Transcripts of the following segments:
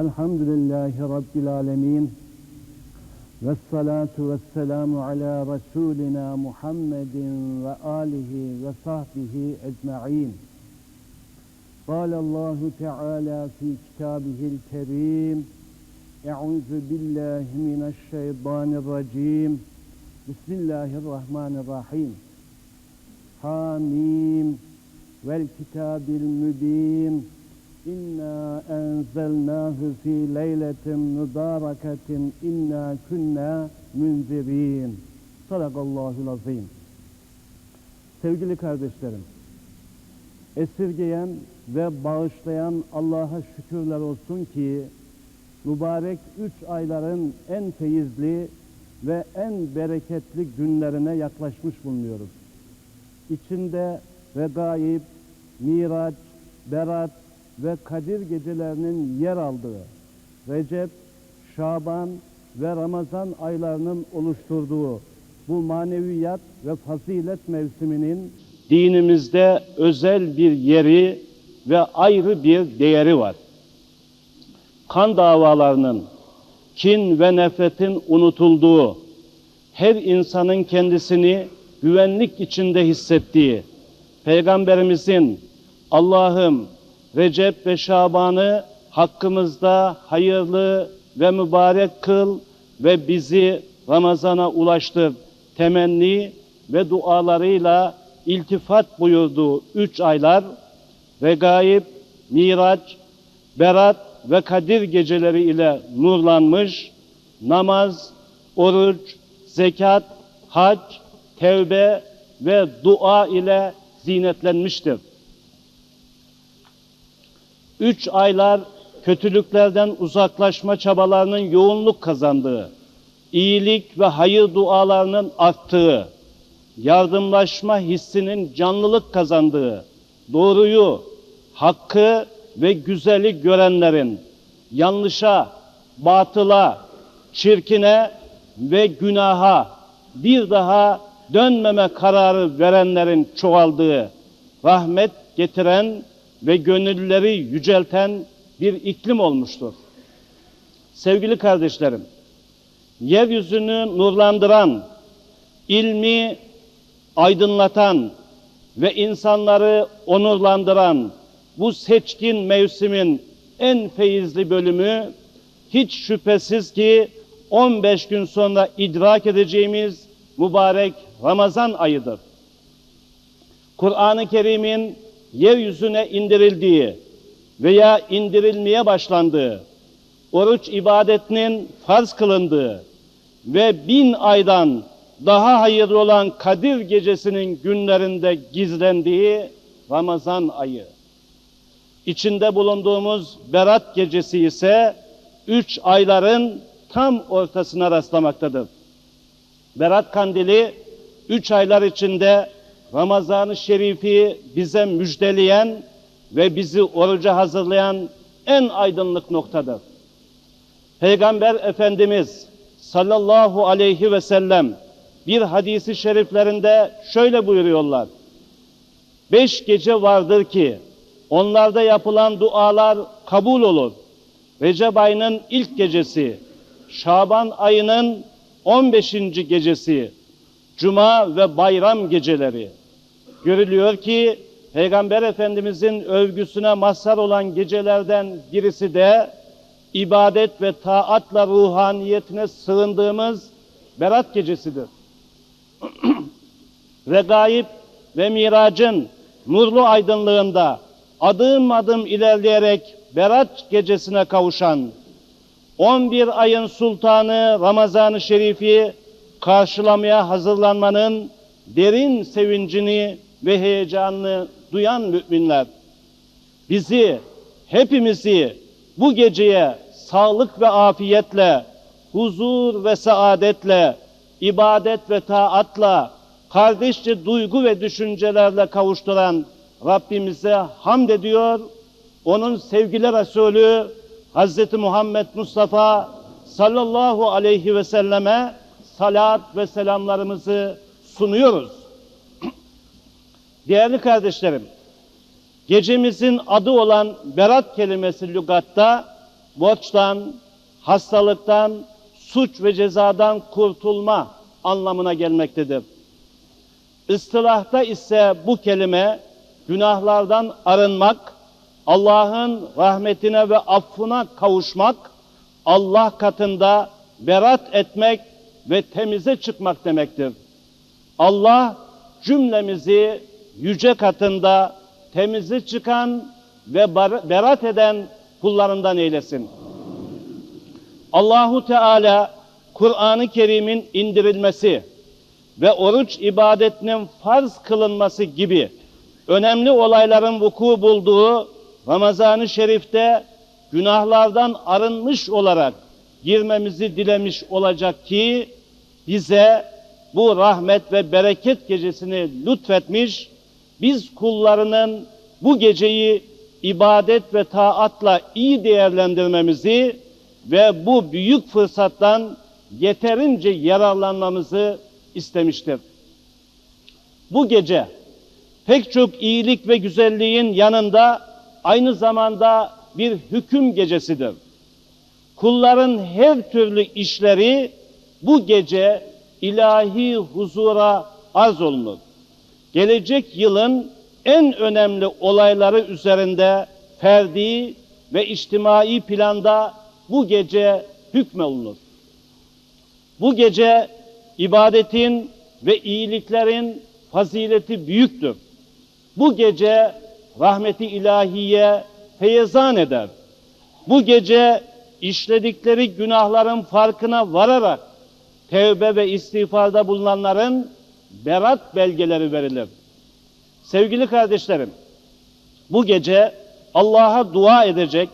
الحمد لله رب العالمين والصلاة والسلام على رسولنا محمد وآله وصحبه أجمعين قال الله تعالى في كتابه الكريم أعوذ بالله من الشيطان الرجيم بسم الله الرحمن الرحيم حاميم والكتاب المبين İnna enzelnâhu fî leyletin mübâreketin inna künnâ münzirîn. Sadakallâhu lazîm. Sevgili kardeşlerim, esirgeyen ve bağışlayan Allah'a şükürler olsun ki, mübarek üç ayların en feyizli ve en bereketli günlerine yaklaşmış bulunuyoruz. İçinde regaib, miraç, berat, ve Kadir gecelerinin yer aldığı Recep, Şaban ve Ramazan aylarının oluşturduğu bu maneviyat ve fazilet mevsiminin dinimizde özel bir yeri ve ayrı bir değeri var. Kan davalarının, kin ve nefretin unutulduğu, her insanın kendisini güvenlik içinde hissettiği, Peygamberimizin Allah'ım Recep ve Şaban'ı hakkımızda hayırlı ve mübarek kıl ve bizi Ramazan'a ulaştır temenni ve dualarıyla iltifat buyurduğu üç aylar Regaib, Miraç, Berat ve Kadir geceleri ile nurlanmış, namaz, oruç, zekat, hac, tevbe ve dua ile zinetlenmiştir. Üç aylar kötülüklerden uzaklaşma çabalarının yoğunluk kazandığı, iyilik ve hayır dualarının arttığı, yardımlaşma hissinin canlılık kazandığı, doğruyu, hakkı ve güzeli görenlerin yanlışa, batıla, çirkine ve günaha bir daha dönmeme kararı verenlerin çoğaldığı, rahmet getiren ve gönülleri yücelten bir iklim olmuştur. Sevgili kardeşlerim, yeryüzünü nurlandıran, ilmi aydınlatan ve insanları onurlandıran bu seçkin mevsimin en feyizli bölümü hiç şüphesiz ki 15 gün sonra idrak edeceğimiz mübarek Ramazan ayıdır. Kur'an-ı Kerim'in yeryüzüne indirildiği veya indirilmeye başlandığı, oruç ibadetinin farz kılındığı ve bin aydan daha hayırlı olan Kadir gecesinin günlerinde gizlendiği Ramazan ayı. İçinde bulunduğumuz Berat gecesi ise üç ayların tam ortasına rastlamaktadır. Berat kandili üç aylar içinde Ramazan-ı Şerif'i bize müjdeleyen ve bizi oruca hazırlayan en aydınlık noktadır. Peygamber Efendimiz sallallahu aleyhi ve sellem bir hadisi şeriflerinde şöyle buyuruyorlar. Beş gece vardır ki onlarda yapılan dualar kabul olur. Recep ayının ilk gecesi, Şaban ayının 15. gecesi, Cuma ve bayram geceleri. Görülüyor ki Peygamber Efendimizin övgüsüne mazhar olan gecelerden birisi de ibadet ve taatla ruhaniyetine sığındığımız Berat gecesidir. Regaib ve miracın nurlu aydınlığında adım adım ilerleyerek Berat gecesine kavuşan 11 ayın sultanı Ramazan-ı Şerif'i karşılamaya hazırlanmanın derin sevincini ve heyecanını duyan müminler bizi, hepimizi bu geceye sağlık ve afiyetle, huzur ve saadetle, ibadet ve taatla, kardeşçe duygu ve düşüncelerle kavuşturan Rabbimize hamd ediyor. Onun sevgili Resulü Hz. Muhammed Mustafa sallallahu aleyhi ve selleme salat ve selamlarımızı sunuyoruz. Değerli kardeşlerim, gecemizin adı olan berat kelimesi lügatta borçtan, hastalıktan, suç ve cezadan kurtulma anlamına gelmektedir. Istilahta ise bu kelime günahlardan arınmak, Allah'ın rahmetine ve affına kavuşmak, Allah katında berat etmek ve temize çıkmak demektir. Allah cümlemizi yüce katında temize çıkan ve berat eden kullarından eylesin. Allahu Teala Kur'an-ı Kerim'in indirilmesi ve oruç ibadetinin farz kılınması gibi önemli olayların vuku bulduğu Ramazan-ı Şerif'te günahlardan arınmış olarak girmemizi dilemiş olacak ki bize bu rahmet ve bereket gecesini lütfetmiş, biz kullarının bu geceyi ibadet ve taatla iyi değerlendirmemizi ve bu büyük fırsattan yeterince yararlanmamızı istemiştir. Bu gece pek çok iyilik ve güzelliğin yanında aynı zamanda bir hüküm gecesidir. Kulların her türlü işleri bu gece ilahi huzura arz olunur. Gelecek yılın en önemli olayları üzerinde ferdi ve içtimai planda bu gece hükmolunur. Bu gece ibadetin ve iyiliklerin fazileti büyüktür. Bu gece rahmeti ilahiye feyzan eder. Bu gece işledikleri günahların farkına vararak tevbe ve istiğfarda bulunanların berat belgeleri verilir. Sevgili kardeşlerim, bu gece Allah'a dua edecek,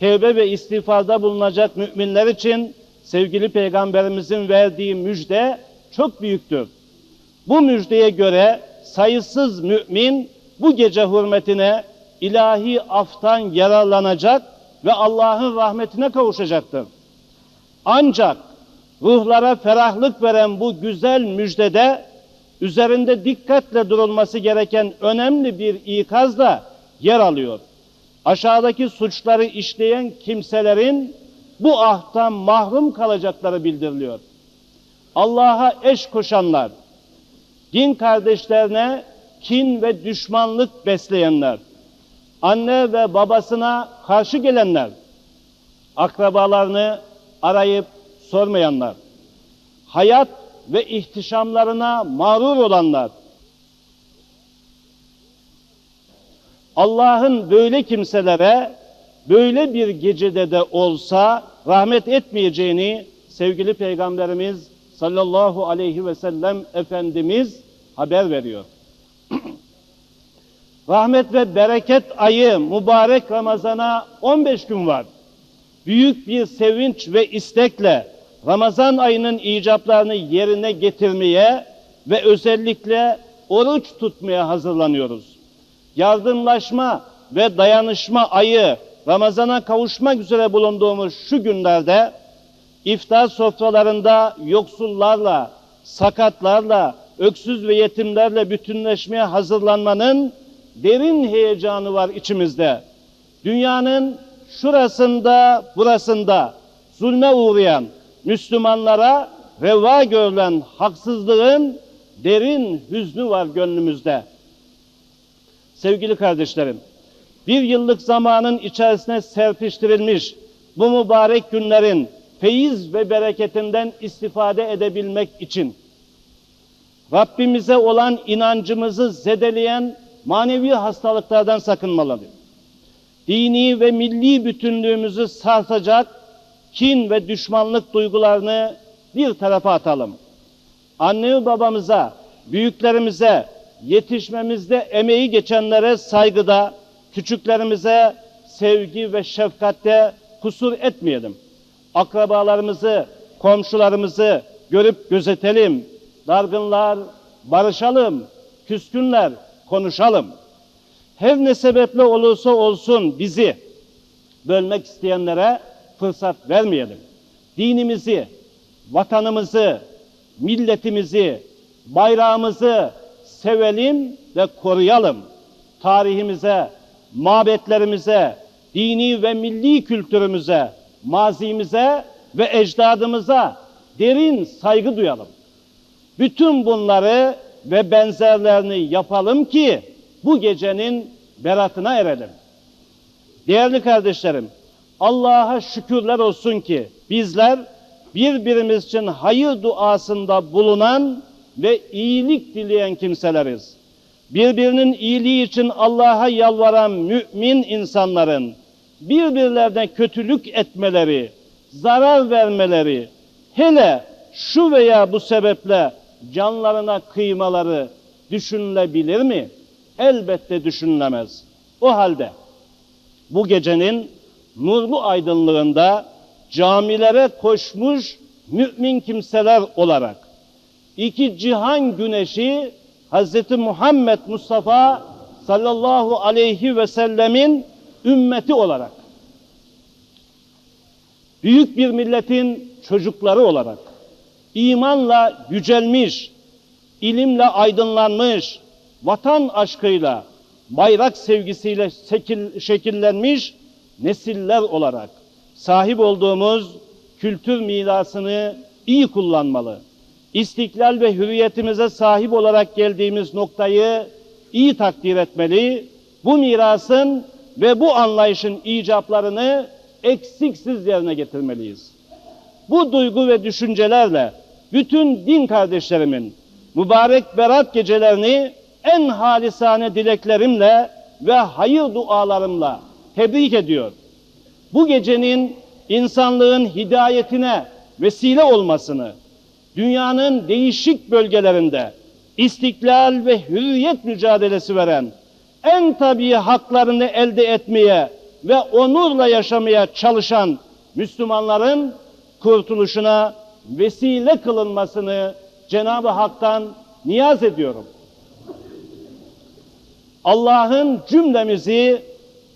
tevbe ve istiğfarda bulunacak müminler için sevgili peygamberimizin verdiği müjde çok büyüktür. Bu müjdeye göre sayısız mümin bu gece hürmetine ilahi aftan yararlanacak ve Allah'ın rahmetine kavuşacaktır. Ancak ruhlara ferahlık veren bu güzel müjdede üzerinde dikkatle durulması gereken önemli bir ikaz da yer alıyor. Aşağıdaki suçları işleyen kimselerin bu ahtan mahrum kalacakları bildiriliyor. Allah'a eş koşanlar, din kardeşlerine kin ve düşmanlık besleyenler, anne ve babasına karşı gelenler, akrabalarını arayıp sormayanlar, hayat ve ihtişamlarına mağrur olanlar, Allah'ın böyle kimselere böyle bir gecede de olsa rahmet etmeyeceğini sevgili Peygamberimiz sallallahu aleyhi ve sellem Efendimiz haber veriyor. Rahmet ve bereket ayı mübarek Ramazan'a 15 gün var. Büyük bir sevinç ve istekle Ramazan ayının icaplarını yerine getirmeye ve özellikle oruç tutmaya hazırlanıyoruz. Yardımlaşma ve dayanışma ayı Ramazana kavuşmak üzere bulunduğumuz şu günlerde iftar sofralarında yoksullarla, sakatlarla, öksüz ve yetimlerle bütünleşmeye hazırlanmanın derin heyecanı var içimizde. Dünyanın şurasında, burasında zulme uğrayan Müslümanlara reva görülen haksızlığın derin hüznü var gönlümüzde. Sevgili kardeşlerim, bir yıllık zamanın içerisine serpiştirilmiş bu mübarek günlerin feyiz ve bereketinden istifade edebilmek için Rabbimize olan inancımızı zedeleyen manevi hastalıklardan sakınmalıyız. Dini ve milli bütünlüğümüzü sarsacak kin ve düşmanlık duygularını bir tarafa atalım. Anne babamıza, büyüklerimize, yetişmemizde emeği geçenlere saygıda, küçüklerimize sevgi ve şefkatte kusur etmeyelim. Akrabalarımızı, komşularımızı görüp gözetelim. Dargınlar barışalım, küskünler konuşalım. Her ne sebeple olursa olsun bizi bölmek isteyenlere fırsat vermeyelim. Dinimizi, vatanımızı, milletimizi, bayrağımızı sevelim ve koruyalım. Tarihimize, mabetlerimize, dini ve milli kültürümüze mazimize ve ecdadımıza derin saygı duyalım. Bütün bunları ve benzerlerini yapalım ki bu gecenin beratına erelim. Değerli kardeşlerim, Allah'a şükürler olsun ki bizler birbirimiz için hayır duasında bulunan ve iyilik dileyen kimseleriz. Birbirinin iyiliği için Allah'a yalvaran mümin insanların birbirlerine kötülük etmeleri, zarar vermeleri, hele şu veya bu sebeple canlarına kıymaları düşünülebilir mi? Elbette düşünülemez. O halde bu gecenin nurlu aydınlığında camilere koşmuş mümin kimseler olarak iki cihan güneşi Hz. Muhammed Mustafa sallallahu aleyhi ve sellemin ümmeti olarak büyük bir milletin çocukları olarak imanla yücelmiş, ilimle aydınlanmış, vatan aşkıyla, bayrak sevgisiyle şekil, şekillenmiş nesiller olarak sahip olduğumuz kültür mirasını iyi kullanmalı. İstiklal ve hürriyetimize sahip olarak geldiğimiz noktayı iyi takdir etmeli. Bu mirasın ve bu anlayışın icaplarını eksiksiz yerine getirmeliyiz. Bu duygu ve düşüncelerle bütün din kardeşlerimin mübarek berat gecelerini en halisane dileklerimle ve hayır dualarımla tebrik ediyor. Bu gecenin insanlığın hidayetine vesile olmasını, dünyanın değişik bölgelerinde istiklal ve hürriyet mücadelesi veren, en tabii haklarını elde etmeye ve onurla yaşamaya çalışan Müslümanların kurtuluşuna vesile kılınmasını Cenab-ı Hak'tan niyaz ediyorum. Allah'ın cümlemizi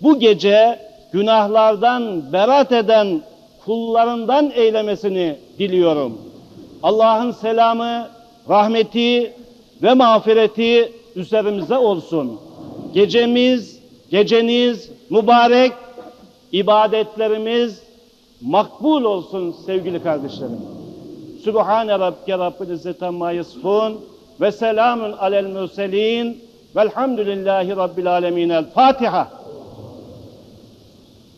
bu gece günahlardan berat eden kullarından eylemesini diliyorum. Allah'ın selamı, rahmeti ve mağfireti üzerimize olsun. Gecemiz, geceniz mübarek, ibadetlerimiz makbul olsun sevgili kardeşlerim. Sübhane Rabbike Rabbil İzzet Amma Yasfun ve selamun alel mürselin velhamdülillahi Rabbil Alemin. El Fatiha.